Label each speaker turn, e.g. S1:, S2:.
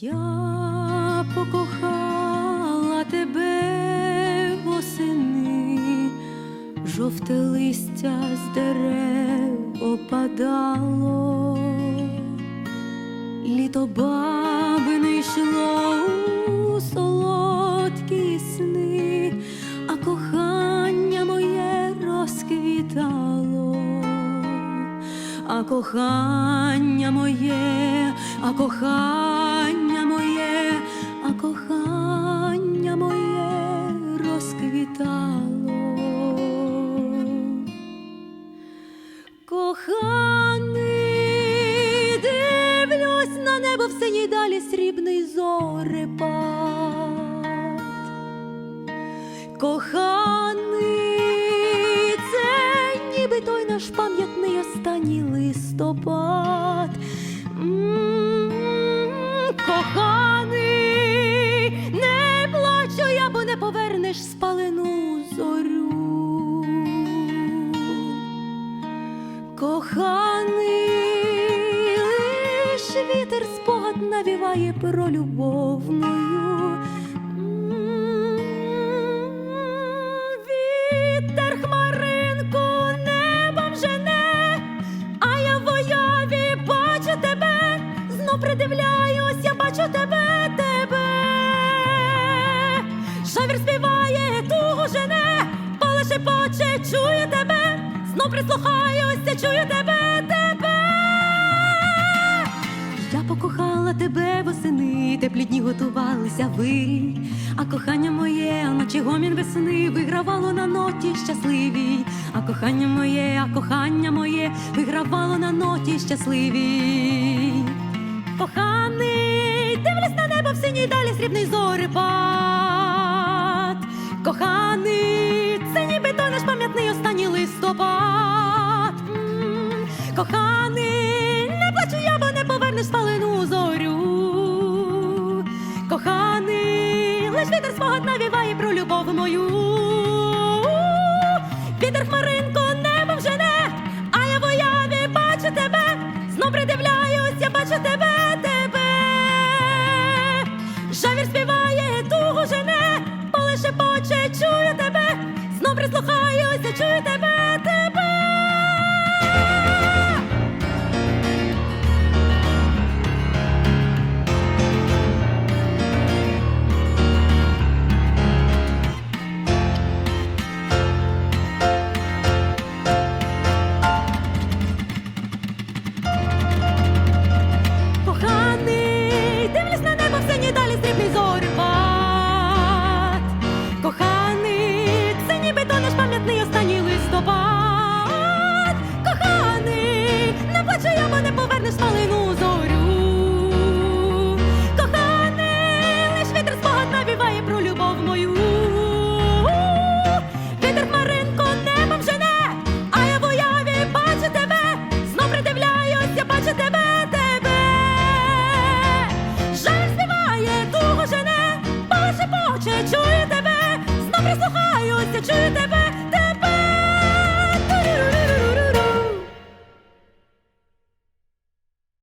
S1: Я покохала тебе восени, жовте листя з дерев опадало, літо баби не йшло у солодкі сни, а кохання моє розквітало. А кохання моє, а кохання моє, а кохання моє розквітало. Коханий, дивлюсь на небо в синій далі срібний зорепад. Коханий, це ніби той наш пам'ятний останній листопад. Повернеш спалену зорю. Коханий, лиш вітер спогад навіває про любов мою. Вітер хмаринку небом жене, а я в бачу тебе, знов придивляюсь, я бачу тебе, прислухаюся, чую тебе, тебе. Я покохала тебе восени, теплі дні готувалися ви, а кохання моє, наче гомін весни, вигравало на ноті щасливій, а кохання моє, а кохання моє, вигравало на ноті щасливій. Коханий, дивлюсь на небо в синій далі срібний зорепад. Коханий, це ніби той наш пам'ятний останній листопад. Не спалену зорю. Коханий, лиш вітер спогад навіває про любов мою. Вітер хмаринку небом жене, а я в уяві бачу тебе, знов придивляюсь, я бачу тебе, тебе. Жавір співає, тугу жене, поле шепоче, чую тебе, знов прислухаюся, чую тебе. Хочу тебе.